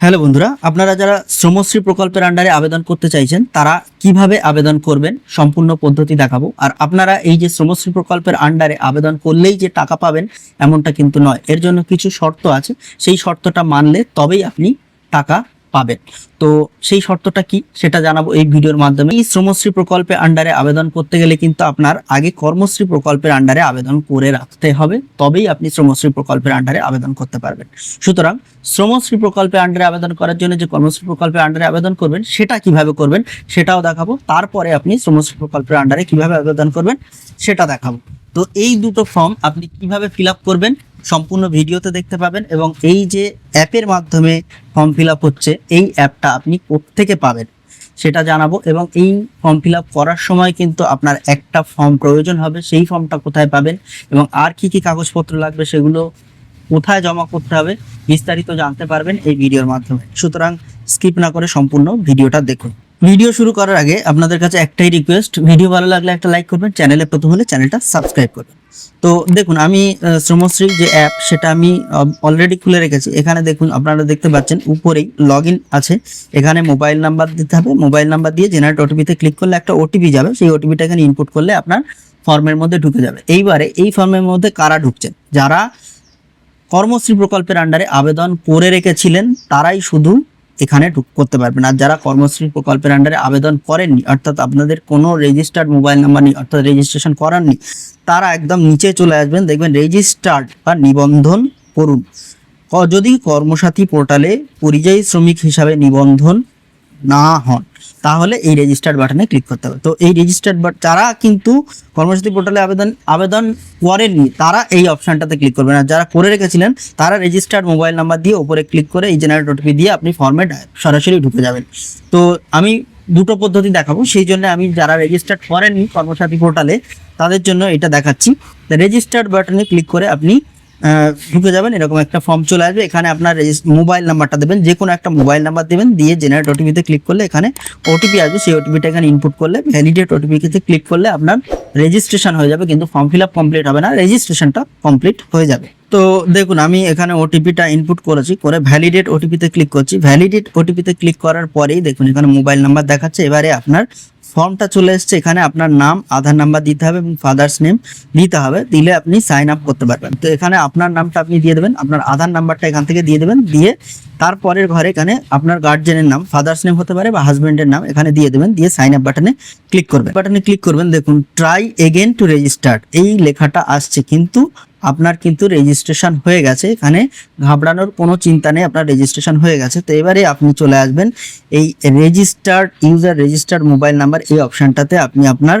Hello বন্ধুরা, আপনারা যারা শ্রমশ্রী প্রকল্পের আন্ডারে আবেদন করতে চাইছেন, তারা কীভাবে আবেদন করবেন সম্পূর্ণ পদ্ধতি দেখাবো। আর আপনারা এই যে শ্রমশ্রী প্রকল্পের আন্ডারে আবেদন করলেই যে টাকা পাবেন, এমনটা কিন্তু নয়। এর জন্য কিছু শর্ত আছে। সেই শর্তটা মানলে তবেই আপনি টাকা পাবেন। তো সেই শর্তটা কি? সেটা জানাব এই ভিডিওর মাধ্যমে। এই শ্রমশ্রী প্রকল্পে আন্ডারে আবেদন করতে গেলে কিন্তু আপনার আগে কর্মশ্রী প্রকল্পের আন্ডারে আবেদন করে রাখতে হবে, তবেই আপনি শ্রমশ্রী প্রকল্পের আন্ডারে আবেদন করতে পারবেন। সুতরাং শ্রমশ্রী প্রকল্পে আন্ডারে আবেদন করার জন্য যে কর্মশ্রী প্রকল্পের আন্ডারে আবেদন করবেন, সেটা কীভাবে করবেন সেটাও দেখাবো। তারপরে আপনি শ্রমশ্রী প্রকল্পের আন্ডারে কীভাবে আবেদন করবেন, সেটা দেখাবো। তো এই দুটো ফর্ম আপনি কীভাবে ফিল করবেন সম্পূর্ণ ভিডিওতে দেখতে পাবেন এবং এই যে অ্যাপের মাধ্যমে ফর্ম ফিল হচ্ছে, এই অ্যাপটা আপনি কোত্থেকে পাবেন সেটা জানাব এবং এই ফর্ম ফিল করার সময় কিন্তু আপনার একটা ফর্ম প্রয়োজন হবে, সেই ফর্মটা কোথায় পাবেন এবং আর কি কি কাগজপত্র লাগবে সেগুলো কোথায় জমা করতে হবে বিস্তারিত জানতে পারবেন এই ভিডিওর মাধ্যমে। সুতরাং স্কিপ না করে সম্পূর্ণ ভিডিওটা দেখুন। ভিডিও শুরু করার আগে আপনাদের কাছে একটাই রিকোয়েস্ট ভিডিও ভালো লাগলে একটা লাইক করবেন চ্যানেলে প্রথম হলে চ্যানেলটা সাবস্ক্রাইব করবেন। তো দেখুন, আমি শ্রমশ্রী যে অ্যাপ সেটা আমি অলরেডি খুলে রেখেছি। এখানে দেখুন, আপনারা দেখতে পাচ্ছেন, উপরেই লগ আছে। এখানে মোবাইল নাম্বার দিতে হবে। মোবাইল নাম্বার দিয়ে জেনারেট ওটিপিতে ক্লিক করলে একটা ওটিপি যাবে। সেই ওটিপিটা এখানে ইনপুট করলে আপনার ফর্মের মধ্যে ঢুকে যাবে। এইবারে এই ফর্মের মধ্যে কারা ঢুকছেন? যারা কর্মশ্রী প্রকল্পের আন্ডারে আবেদন করে রেখেছিলেন, তারাই শুধু এখানে করতে পারবেন। আর যারা কর্মশ্রী প্রকল্পের আন্ডারে আবেদন করেননি, অর্থাৎ আপনাদের কোনো রেজিস্টার্ড মোবাইল নাম্বার নেই, অর্থাৎ রেজিস্ট্রেশন করাননি তারা একদম নিচে চলে আসবেন, দেখবেন রেজিস্টার্ড বা নিবন্ধন করুন। যদি কর্মসাথী পোর্টালে পরিযায়ী শ্রমিক হিসাবে নিবন্ধন না হন, তাহলে এই রেজিস্টার্ড বাটনে ক্লিক করতে হবে। তো এই রেজিস্টার্ড বাট যারা কিন্তু কর্মসাথী পোর্টালে আবেদন আবেদন করেননি, তারা এই অপশানটাতে ক্লিক করবেন। আর যারা করে রেখেছিলেন, তারা রেজিস্টার্ড মোবাইল নাম্বার দিয়ে ওপরে ক্লিক করে এই জেনারেট ওটিপি দিয়ে আপনি ফর্মে সরাসরি ঢুকে যাবেন। তো আমি দুটো পদ্ধতি দেখাবো, সেই জন্য আমি যারা রেজিস্টার্ড করেননি কর্মসাথী পোর্টালে তাদের জন্য এটা দেখাচ্ছি। রেজিস্টার্ড বাটনে ক্লিক করে আপনি ঢুকে যাবেন, এরকম একটা ফর্ম চলে আসবে। এখানে আপনার মোবাইল নাম্বারটা দেবেন, যে কোনো একটা মোবাইল নাম্বার দেবেন, দিয়ে জেনারেট ওটিপিতে ক্লিক করলে এখানে ওটিপি আসবে। সেই ওটিপিটা এখানে ইনপুট করলে ভ্যালিডেট ওটিপিতে ক্লিক করলে আপনার রেজিস্ট্রেশন হয়ে যাবে, কিন্তু ফর্ম ফিল আপ কমপ্লিট হবে না রেজিস্ট্রেশনটা কমপ্লিট হয়ে যাবে। তো দেখুন, আমি এখানে ওটিপিটা ইনপুট করেছি, করে ভ্যালিডেট ওটিপিতে ক্লিক করছি। ভ্যালিডেট ওটিপিতে ক্লিক করার পরেই দেখুন, এখানে মোবাইল নাম্বার দেখাচ্ছে, এবারে আপনার ফর্মটা চলে এসেছে, এখানে আপনার নাম আধার নাম্বার দিতে হবে এবং ফাদার্স নেম দিতে হবে, দিলে আপনি সাইন আপ করতে পারবেন। তো এখানে আপনার নামটা আপনি দিয়ে দেবেন, আপনার আধার নাম্বারটা এখান থেকে দিয়ে দেবেন, দিয়ে তারপরের ঘরে এখানে আপনার গার্জেনের নাম ফাদার্স নেম হতে পারে বা হাজব্যান্ডের নাম, এখানে দিয়ে দেবেন, দিয়ে সাইন আপ বাটনে ক্লিক করবেন। বাটনে ক্লিক করবেন, দেখুন ট্রাই এগেন টু রেজিস্টার এই লেখাটা আসছে কিন্তু আপনার কিন্তু রেজিস্ট্রেশন হয়ে গেছে। এখানে ঘাবড়ানোর কোনো চিন্তা নেই, আপনার রেজিস্ট্রেশন হয়ে গেছে। তো এবারে আপনি চলে আসবেন এই registered user registered mobile number এই অপশনটাতে আপনি আপনার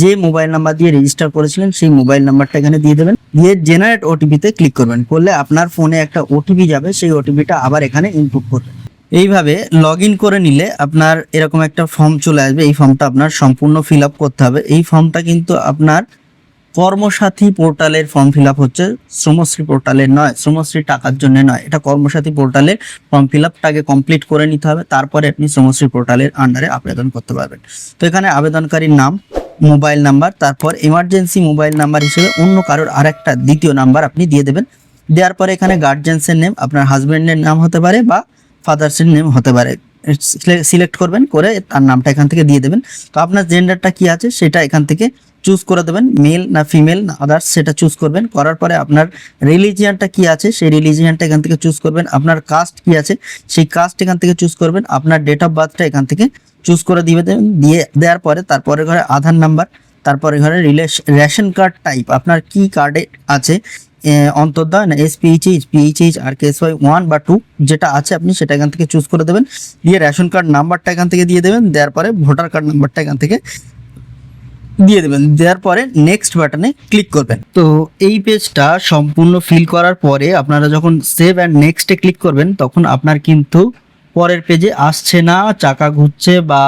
যে মোবাইল নাম্বার দিয়ে রেজিস্টার করেছিলেন সেই মোবাইল নাম্বারটা এখানে দিয়ে দেবেন। দিয়ে জেনারেট ওটিপিতে ক্লিক করবেন। করলে আপনার ফোনে একটা ওটিপি যাবে, সেই ওটিপিটা আবার এখানে ইনপুট করবেন এইভাবে লগ করে নিলে আপনার এরকম একটা ফর্ম চলে আসবে। এই ফর্মটা আপনার সম্পূর্ণ ফিল করতে হবে। এই ফর্মটা কিন্তু আপনার কর্মসাথী পোর্টালের ফর্ম ফিল হচ্ছে। শ্রমশ্রী পোর্টালের নয়, শ্রমশ্রী টাকার জন্য নয়। এটা কর্মসাথী পোর্টালের ফর্ম ফিল আপটাকে কমপ্লিট করে নিতে হবে। তারপরে আপনি শ্রমশ্রী পোর্টালের আন্ডারে আবেদন করতে পারবেন। তো এখানে আবেদনকারীর নাম মোবাইল নাম্বার তারপর এমার্জেন্সি মোবাইল নাম্বার হিসেবে অন্য কারোর আরেকটা দ্বিতীয় নাম্বার আপনি দিয়ে দেবেন। দেওয়ার পরে এখানে গার্জেন্সের নেম আপনার হাজবেন্ডের নাম হতে পারে বা ফাদার্সের নেম হতে পারে। সিলেক্ট করবেন, করে তার নামটা এখান থেকে দিয়ে দেবেন। তো আপনার জেন্ডারটা কি আছে সেটা এখান থেকে চুজ করে দেবেন মেল না ফিমেল না আদার্স সেটা চুজ করবেন। করার পরে আপনার রিলিজিয়ানটা কি আছে সেই রিলিজিয়ানটা এখান থেকে চুজ করবেন। আপনার কাস্ট কি আছে সেই কাস্ট এখান থেকে চুজ করবেন। আপনার ডেট অফ বার্থটা এখান থেকে চুজ করে দিয়ে দেবেন। দিয়ে দেওয়ার পরে তারপরে ঘরে আধার নাম্বার তারপরে ঘরে রেশন কার্ড টাইপ আপনার কি কার্ডে আছে অন্তর্দয় না SPHH RKSY one বা টু যেটা আছে আপনি সেটা এখান থেকে চুজ করে দেবেন। দিয়ে রেশন কার্ড নাম্বারটা এখান থেকে দিয়ে দেবেন, দেওয়ার পরে ভোটার কার্ড নাম্বারটা এখান থেকে দিয়ে দেবেন। দেওয়ার পরে নেক্সট বাটনে ক্লিক করবেন। তো এই পেজটা সম্পূর্ণ ফিল করার পরে আপনারা যখন সেভ অ্যান্ড নেক্সটে ক্লিক করবেন, তখন আপনার কিন্তু পরের পেজে আসছে না, চাকা ঘুরছে বা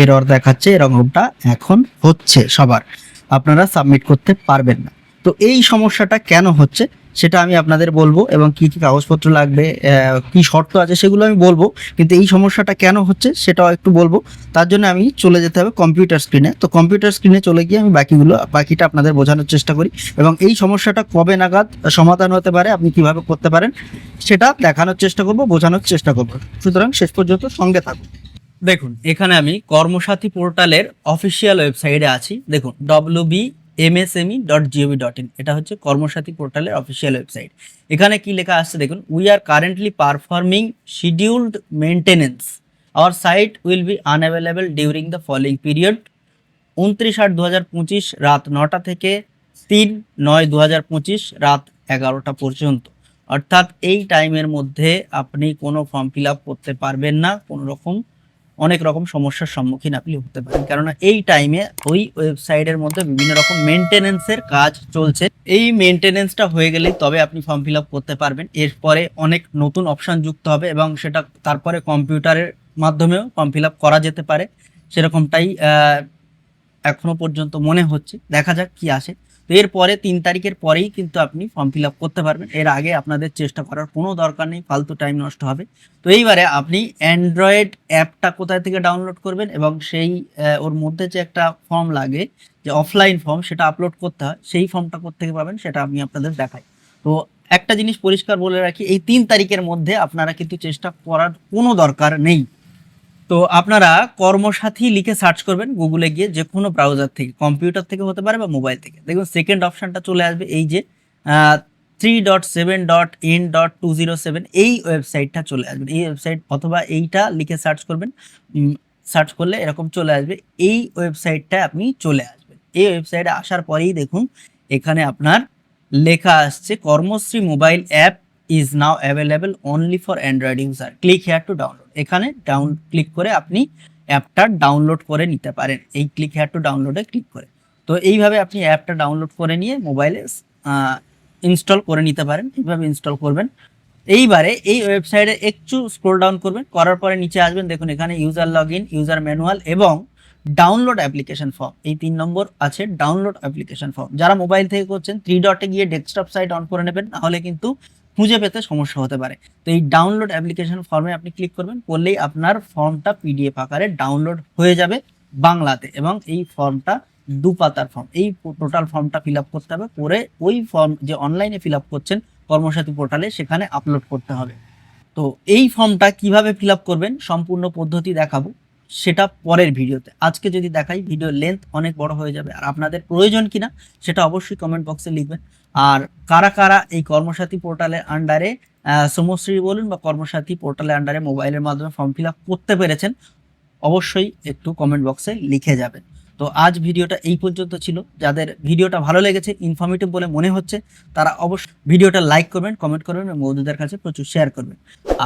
এরর দেখাচ্ছে, এরকমটা এখন হচ্ছে সবার। আপনারা সাবমিট করতে পারবেন না। তো এই সমস্যাটা কেন হচ্ছে সেটা আমি আপনাদের বলব এবং কি কি কাগজপত্র লাগবে কি শর্ত আছে সেগুলো আমি বলব, কিন্তু এই সমস্যাটা কেন হচ্ছে সেটাও একটু বলব। তার জন্য আমি চলে যেতে হবে কম্পিউটার স্ক্রিনে তো কম্পিউটার স্ক্রিনে চলে গিয়ে আমি বাকিগুলো, বাকিটা আপনাদের বোঝানোর চেষ্টা করি এবং এই সমস্যাটা কবে নাগাদ সমাধান হতে পারে, আপনি কীভাবে করতে পারেন সেটা দেখানোর চেষ্টা করব, বোঝানোর চেষ্টা করব। সুতরাং শেষ পর্যন্ত সঙ্গে থাকুন। দেখুন, এখানে আমি কর্মসাথী পোর্টালের অফিসিয়াল ওয়েবসাইটে আছি। দেখুন W MSME dot GOV dot in এটা হচ্ছে কর্মসাথী পোর্টালের অফিসিয়াল ওয়েবসাইট এখানে কি লেখা আসছে দেখুন we are currently performing scheduled maintenance our site will be unavailable during the following period উনত্রিশ আট দু রাত নটা থেকে তিন নয় দু রাত এগারোটা পর্যন্ত। অর্থাৎ এই টাইমের মধ্যে আপনি কোনো ফর্ম ফিল করতে পারবেন না, কোনো রকম অনেক রকম সমস্যার সম্মুখীন আপনি হতে পারেন। কেননা এই টাইমে ওই ওয়েবসাইটের মধ্যে বিভিন্ন রকম মেনটেনেন্সের কাজ চলছে। এই মেনটেনেন্সটা হয়ে গেলেই তবে আপনি ফর্ম ফিল আপ করতে পারবেন। এরপরে অনেক নতুন অপশান যুক্ত হবে এবং সেটা তারপরে কম্পিউটারের মাধ্যমেও ফর্ম ফিল আপ করা যেতে পারে। সেরকমটাই আহ, এখনও পর্যন্ত মনে হচ্ছে। দেখা যাক কি আসে। তো এরপরে তিন তারিখের পরেই কিন্তু আপনি ফর্ম ফিল আপ করতে পারবেন। এর আগে আপনাদের চেষ্টা করার কোনো দরকার নেই ফালতু টাইম নষ্ট হবে। তো এইবারে আপনি অ্যান্ড্রয়েড অ্যাপটা কোথায় থেকে ডাউনলোড করবেন এবং সেই ওর মধ্যে যে একটা ফর্ম লাগে যে অফলাইন ফর্ম সেটা আপলোড করতে হয় সেই ফর্মটা কোথেকে পাবেন সেটা আমি আপনাদের দেখাই। তো একটা জিনিস পরিষ্কার বলে রাখি এই তিন তারিখের মধ্যে আপনারা কিন্তু চেষ্টা করার কোনো দরকার নেই। তো আপনারা কর্মসাথী লিখে সার্চ করবেন গুগলে গিয়ে যে কোনো ব্রাউজার থেকে কম্পিউটার থেকে হতে পারে বা মোবাইল থেকে। দেখুন সেকেন্ড অপশনটা চলে আসবে এই যে three dot seven dot in dot two zero seven এই ওয়েবসাইটটা চলে আসবে। এই ওয়েবসাইট অথবা এইটা লিখে সার্চ করবেন সার্চ করলে এরকম চলে আসবে, এই ওয়েবসাইটটা আপনি চলে আসবেন। এই ওয়েবসাইটে আসার পরেই দেখুন, এখানে আপনার লেখা আসছে Karmashree mobile app is now available only for android user click here to download এখানে ডাউন ক্লিক করে আপনি অ্যাপটা ডাউনলোড করে নিতে পারেন। এই ক্লিক হেয়ার টু ডাউনলোডে ক্লিক করে। তো এইভাবে আপনি অ্যাপটা ডাউনলোড করে নিয়ে মোবাইলে ইনস্টল করে নিতে পারেন। এইভাবে ইনস্টল করবেন। এইবারে এই ওয়েবসাইটে একটু স্ক্রোল ডাউন করবেন। করার পরে নিচে আসবেন। দেখুন এখানে user log in user manual এবং ডাউনলোড অ্যাপ্লিকেশন ফর্ম এই তিন নম্বর আছে ডাউনলোড অ্যাপ্লিকেশন ফর্ম যারা মোবাইল থেকে করছেন থ্রি ডটে গিয়ে ডেস্কটপ সাইট অন করে নেবেন। নাহলে কিন্তু খুঁজে পেতে সমস্যা হতে পারে। তো এই ডাউনলোড অ্যাপ্লিকেশন ফর্মে আপনি ক্লিক করবেন, করলেই আপনার ফর্মটা পিডিএফ আকারে ডাউনলোড হয়ে যাবে বাংলাতে এবং এই ফর্মটা দু পাতার ফর্ম এই টোটাল ফর্মটা ফিল আপ করতে হবে, করে ওই ফর্ম যে অনলাইনে ফিল আপ করছেন কর্মসাথী পোর্টালে সেখানে আপলোড করতে হবে। তো এই ফর্মটা কীভাবে ফিল আপ করবেন, সম্পূর্ণ পদ্ধতি দেখাবো। সেটা পরের ভিডিওতে। আজকে যদি দেখাই ভিডিও লেন্থ অনেক বড় হয়ে যাবে। আর আপনাদের প্রয়োজন কিনা, সেটা অবশ্যই কমেন্ট বক্সে লিখবেন। আর কারা কারা এই কর্মসাথী পোর্টালের আন্ডারে শ্রমশ্রী বলুন বা কর্মসাথী পোর্টালের আন্ডারে মোবাইলের মাধ্যমে ফর্ম ফিল আপ করতে পেরেছেন, অবশ্যই একটু কমেন্ট বক্সে লিখে যাবেন। তো আজ ভিডিওটা এই পর্যন্ত ছিল। যাদের ভিডিওটা ভালো লেগেছে ইনফরমেটিভ বলে মনে হচ্ছে, তারা অবশ্যই ভিডিওটা লাইক করবেন কমেন্ট করবেন এবং বন্ধুদের কাছে প্রচুর শেয়ার করবেন।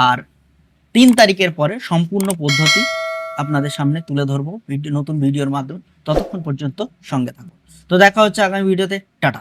আর তিন তারিখের পরে সম্পূর্ণ পদ্ধতি আপনাদের সামনে তুলে ধরবো নতুন ভিডিওর মাধ্যমে। ততক্ষণ পর্যন্ত সঙ্গে থাকব তো দেখা হচ্ছে আগামী ভিডিওতে। টাটা।